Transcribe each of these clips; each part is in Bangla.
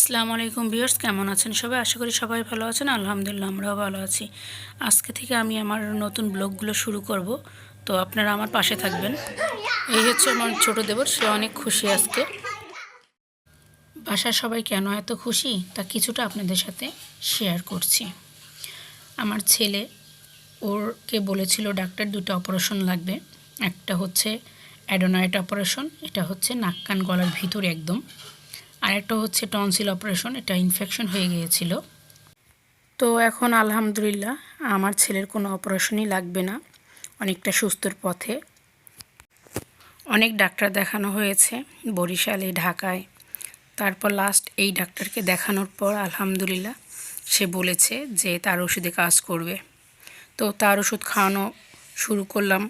আসসালামু আলাইকুম ভিউয়ার্স, কেমন আছেন সবাই? আশা করি সবাই ভালো আছেন। আলহামদুলিল্লাহ, আমরাও ভালো আছি। আজকে থেকে আমি আমার নতুন ব্লগগুলো শুরু করব। তো আপনারা আমার পাশে থাকবেন। এই হচ্ছে আমার ছোট দেবর, সে অনেক খুশি আজকে। বাসার সবাই কেন এত খুশি? তা কিছুটা আপনাদের সাথে শেয়ার করছি। আমার ছেলে, ওরকে বলেছিল, ডাক্তার, দুটো অপারেশন লাগবে। একটা হচ্ছে অ্যাডোনাইট অপারেশন এটা হচ্ছে নাক কান গলার ভিতরে একদম। আর একটা হচ্ছে টনসিল অপারেশন, এটা ইনফেকশন হয়ে গিয়েছিল। তো এখন আলহামদুলিল্লাহ আমার ছেলের কোনো অপারেশনই লাগবে না, অনেকটা সুস্থর পথে। অনেক ডাক্তার দেখানো হয়েছে, বরিশালে ঢাকায়। তারপর লাস্ট এই ডাক্তারকে দেখানোর পর আলহামদুলিল্লাহ সে বলেছে যে তার ওষুধে কাজ করবে। তো তার ওষুধ খাওয়ানো শুরু করলাম,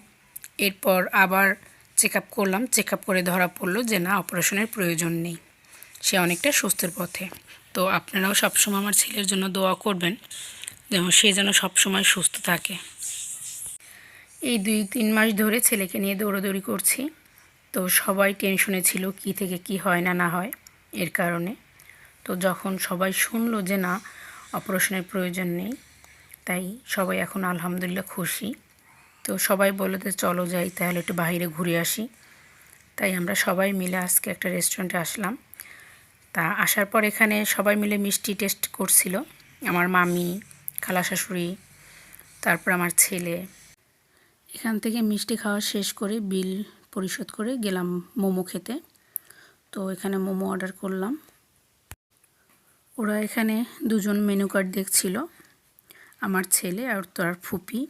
এরপর আবার চেক আপ করলাম চেক আপ করে ধরা পড়ল যে না, অপারেশনের প্রয়োজন নেই। সে অনেকটা সুস্থের পথে। তো আপনারাও সবসময় আমার ছেলের জন্য দোয়া করবেন, যেন সে যেন সবসময় সুস্থ থাকে। এই দুই তিন মাস ধরে ছেলেকে নিয়ে দৌড়াদৌড়ি করছি। তো সবাই টেনশনে ছিল, কি থেকে কি হয় না না হয় এর কারণে। তো যখন সবাই শুনলো যে না, অপারেশনের প্রয়োজন নেই, তাই সবাই এখন আলহামদুলিল্লাহ খুশি। তো সবাই বলল যে চলো যাই, তাহলে একটু বাইরে ঘুরে আসি। তাই আমরা সবাই মিলে আজকে একটা রেস্টুরেন্টে আসলাম। তা আসার পর এখানে সবাই মিলে মিষ্টি টেস্ট করছিল। আমার মামি খালা শাশুড়ি তারপর আমার ছেলে। এখান থেকে মিষ্টি খাওয়া শেষ করে বিল পরিশোধ করে গেলাম মোমো খেতে। তো এখানে মোমো অর্ডার করলাম। ওরা এখানে দুজন মেনু কার্ড দেখছিল, আমার ছেলে আর তার ফুপি।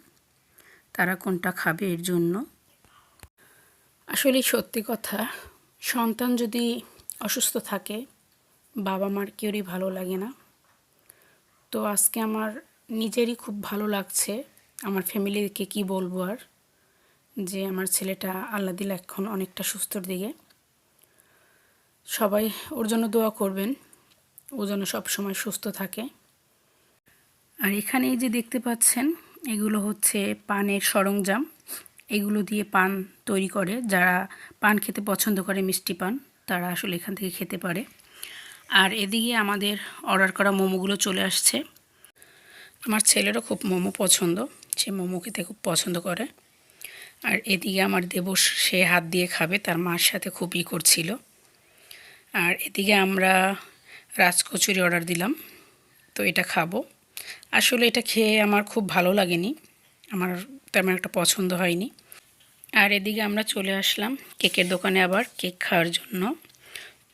তারা কোনটা খাবে এর জন্য। আসলে সত্যি কথা, সন্তান যদি অসুস্থ থাকে বাবা মার কেউরই ভালো লাগে না। তো আজকে আমার নিজেরই খুব ভালো লাগছে। আমার ফ্যামিলিকে কি বলব আর? যে আমার ছেলেটা আল্লাহ দিল এখন অনেকটা সুস্থর দিকে। সবাই ওর জন্য দোয়া করবেন। ও যেন সবসময় সুস্থ থাকে। আর এখানে এই যে দেখতে পাচ্ছেন, এগুলো হচ্ছে পানের সরঞ্জাম। এগুলো দিয়ে পান তৈরি করে। যারা পান খেতে পছন্দ করে, মিষ্টি পান, তারা আসলে এখান থেকে খেতে পারে। আর এদিকে আমাদের অর্ডার করা মোমোগুলো চলে আসছে। আমার ছেলেরও খুব মোমো পছন্দ, সে মোমো খেতে খুব পছন্দ করে। আর এদিকে আমার দেবস, সে হাত দিয়ে খাবে, তার মার সাথে খুব ই করছিল। আর এদিকে আমরা রাজকচুরি অর্ডার দিলাম, তো এটা খাব। আসলে এটা খেয়ে আমার খুব ভালো লাগেনি, আমার তেমন একটা পছন্দ হয়নি। আর এদিকে আমরা চলে আসলাম কেকের দোকানে আবার কেক খাওয়ার জন্য।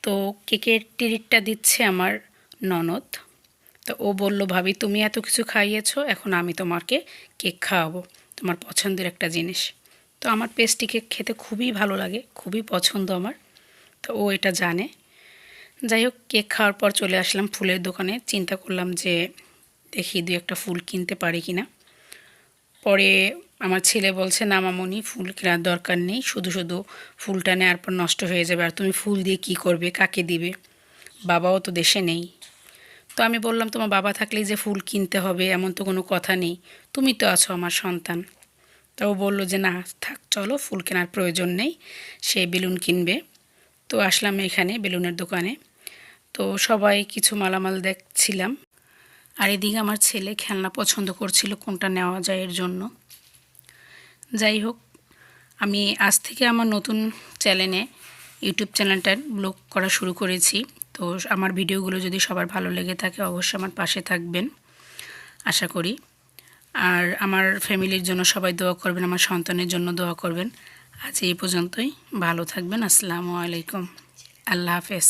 তো কেকের টিরিটটা দিচ্ছে আমার ননদ। তো ও বলল, ভাবি, তুমি এত কিছু খাইয়েছো, এখন আমি তোমাকে কেক খাওয়াবো, তোমার পছন্দের একটা জিনিস। তো আমার পেস্টি কেক খেতে খুবই ভালো লাগে, খুবই পছন্দ আমার। তো ও এটা জানে। যাই হোক, কেক খাওয়ার পর চলে আসলাম ফুলের দোকানে। চিন্তা করলাম যে দেখি দু একটা ফুল কিনতে পারি কি না পরে আমার ছেলে বলছে, না মামনি, ফুল কেনার দরকার নেই, শুধু শুধু ফুলটা নেওয়ার পর নষ্ট হয়ে যাবে। আর তুমি ফুল দিয়ে কি করবে, কাকে দিবে? বাবাও তো দেশে নেই। তো আমি বললাম, তোমার বাবা থাকলেই যে ফুল কিনতে হবে, এমন তো কোনো কথা নেই। তুমি তো আছো আমার সন্তান। তো ও বলল যে, না, থাক, চলো, ফুল কেনার প্রয়োজন নেই, সে বেলুন কিনবে। তো আসলাম এখানে বেলুনের দোকানে। তো সবাই কিছু মালামাল দেখছিলাম। আর এদিকে আমার ছেলে খেলনা পছন্দ করছিল, কোনটা নেওয়া যায় এর জন্য। যাই হোক, আমি আজ থেকে আমার নতুন চ্যানেলে ইউটিউব চ্যানেলটা ব্লগ করা শুরু করেছি। তো আমার ভিডিওগুলো যদি সবার ভালো লেগে থাকে, অবশ্যই আমার পাশে থাকবেন, আশা করি। আর আমার ফ্যামিলির জন্য সবাই দোয়া করবেন, আমার সন্তানের জন্য দোয়া করবেন। আজ এই পর্যন্তই, ভালো থাকবেন, আসসালামু আলাইকুম। আল্লাহ হাফেজ।